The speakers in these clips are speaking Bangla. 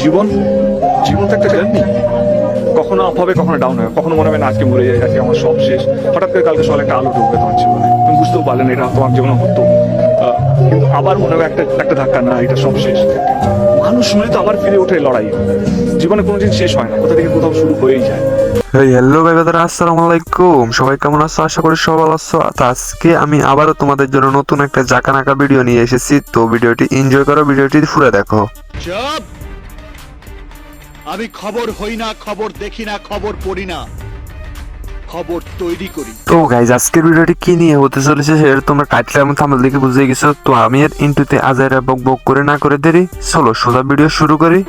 জীবন জীবন তো একটা জার্নি কখনো আপ হবে কখনো ডাউন হবে। কখনো মনে হবে না আজকে মরে যাই আজকে আমার সব শেষ। হঠাৎ করে কালকে সকালে একটা আলো ঢুকবে তোমার জীবনে। তুমি বুঝতেও পারলেন এটা তোমার জীবনে হতো। কিন্তু আবার মনে হবে একটা একটা ধাক্কা না এটা সব শেষ। মানুষ শুনে তো আবার ফিরে ওঠে লড়াই। জীবনে কোনো দিন শেষ হয় না কোথা থেকে কোথাও শুরু হয়েই যায়। হ্যালো ভাই বাদারা আসসালামু আলাইকুম সবাই কেমন আছো? আশা করি সবাই ভালো আছো। তো আজকে আমি আবারও তোমাদের জন্য নতুন একটা জাকানাকা ভিডিও নিয়ে এসেছি। তো ভিডিওটি এনজয় করো ভিডিওটি পুরো দেখো। চুপ আমি খবর হই না খবর দেখি না খবর পড়ি না। খবর তৈরি করি। তো গাইজ আজকের ভিডিওটি কি নিয়ে হতে চলেছে সেটা তোমরা টাইটেল এবং থাম্বনেল দেখে বুঝে গেছো। তো আমি এর ইন্টুতে আজাইরা বক বক করে না করে দেরি। চলো সোজা ভিডিও শুরু করি।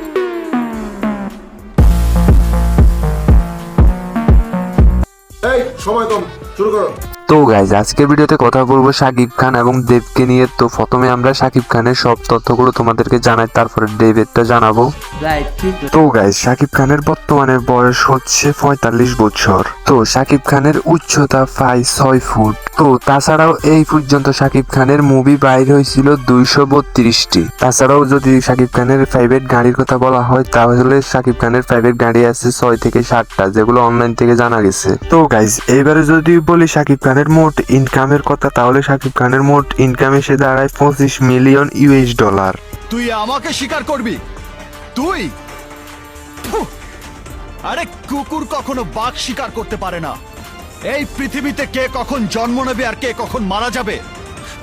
এই সময় কম শুরু করো। তো গাইজ আজকের ভিডিওতে কথা বলব শাকিব খান এবং দেবকে নিয়ে। তো প্রথমে আমরা শাকিব খানের সব তথ্যগুলো তোমাদেরকে জানাই তারপরে দেবেরটা জানাব। তো গাইজ শাকিব খানের বর্তমানে বয়স হচ্ছে পঁয়তাল্লিশ বছর। তো শাকিব খানের উচ্চতা প্রায় ছয় ফুট। তো তাছাড়াও এই পর্যন্ত শাকিব খানের মুভি বাইর হয়েছিল দুইশো বত্রিশটি। তাছাড়াও যদি শাকিব খানের প্রাইভেট গাড়ির কথা বলা হয় তাহলে শাকিব খানের প্রাইভেট গাড়ি আছে ছয় থেকে সাতটা যেগুলো অনলাইন থেকে জানা গেছে। তো গাইজ এবারে যদি বলি শাকিব খানের মোট ইনকামের কথা, তাহলে শাকিব খানের মোট ইনকাম এসে দাঁড়ায় পঁচিশ মিলিয়ন ইউএস ডলার তুই আমাকে স্বীকার করবি? তুই? আরে কুকুর কখনো বাঘ স্বীকার করতে পারে না। এই পৃথিবীতে কে কখন জন্ম নেবে আর কে কখন মারা যাবে?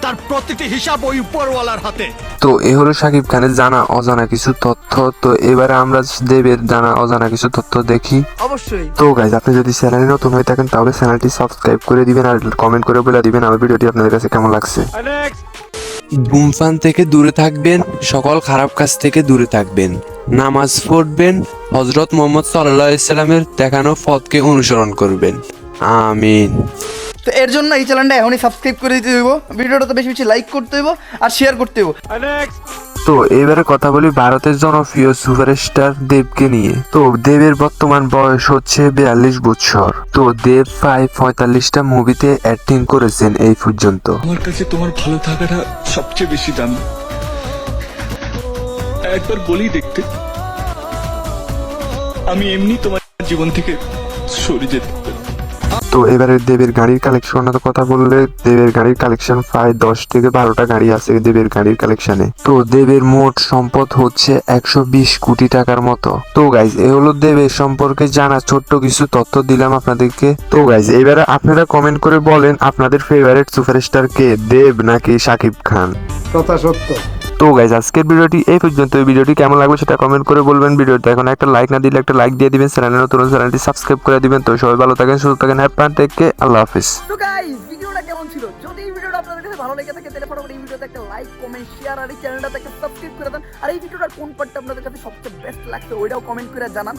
তার প্রতিটি হিসাব ওই উপরওয়ালার হাতে। তো এ হলো সাকিব খানের জানা অজানা কিছু তথ্য। তো এবারে আমরা দেবের জানা অজানা কিছু তথ্য দেখি। অবশ্যই। তো গাইজ আপনি যদি চ্যানেলে নতুন হয়ে থাকেন তাহলে চ্যানেলটি সাবস্ক্রাইব করে দিবেন আর কমেন্ট করে বলে দিবেন আমার ভিডিওটি আপনাদের কাছে কেমন লাগছে। ধূমপান থেকে দূরে থাকবেন সকল খারাপ কাজ থেকে দূরে থাকবেন। নামাজ পড়বেন হজরত মোহাম্মদ সাল্লাহ ইসলামের দেখানো পথকে অনুসরণ করবেন। আমিন। তো এর জন্য এই চ্যানেলটা এখনই সাবস্ক্রাইব করে দিতে হইব। ভিডিওটা তো বেশি বেশি লাইক করতে হইব আর শেয়ার করতে হইব। তো এবারে কথা বলি ভারতের জনপ্রিয় সুপারস্টার দেবকে নিয়ে। তো দেবের বর্তমান বয়স হচ্ছে বিয়াল্লিশ বছর। তো দেব প্রায় পঁয়তাল্লিশটা মুভিতে অ্যাক্টিং করেছেন এই পর্যন্ত। আমার কাছে তোমার ভালো থাকাটা সবচেয়ে বেশি দাম। একবার বলি দেখতে। আমি এমনি তোমার জীবন থেকে সরে যেতে পারি। তো এবারে দেবের গাড়ির কালেকশনের কথা বললে দেবের গাড়ির কালেকশন প্রায় দশ থেকে বারোটা গাড়ি আছে দেবের গাড়ির কালেকশনে তো দেবের মোট সম্পদ হচ্ছে একশো বিশ কোটি টাকার মতো। তো গাইজ এ হলো দেবের সম্পর্কে জানা ছোট্ট কিছু তথ্য দিলাম আপনাদেরকে। তো গাইজ এবারে আপনারা কমেন্ট করে বলেন আপনাদের ফেভারিট সুপারস্টার কে, দেব নাকি শাকিব খান? কথা সত্য। তো গাইজ আজকের ভিডিওটি এই পর্যন্ত। ভিডিওটি কেমন লাগবে সেটা কমেন্ট করে বলবেন। ভিডিওতে এখন একটা লাইক না দিলে একটা লাইক দিয়ে দিবেন। চ্যানেলে নতুন চ্যানেলটি সাবস্ক্রাইব করে দিবেন। তো সবাই ভালো থাকেন, সুস্থ থাকেন। হ্যাপি টেক আল্লাহ হাফিজ। তো গাইজ ভিডিওটা কেমন ছিল? যদি এই ভিডিওটা আপনাদের কাছে ভালো লেগে থাকে, তাহলে ফটাফট এই ভিডিওতে একটা লাইক কমেন্ট শেয়ার আর এই চ্যানেলটাকে সাবস্ক্রাইব করে দেন। আর এই ভিডিওটার কোন পার্টটা আপনাদের কাছে সবচেয়ে বেস্ট লাগছে, ওইটাও কমেন্ট করে জানান।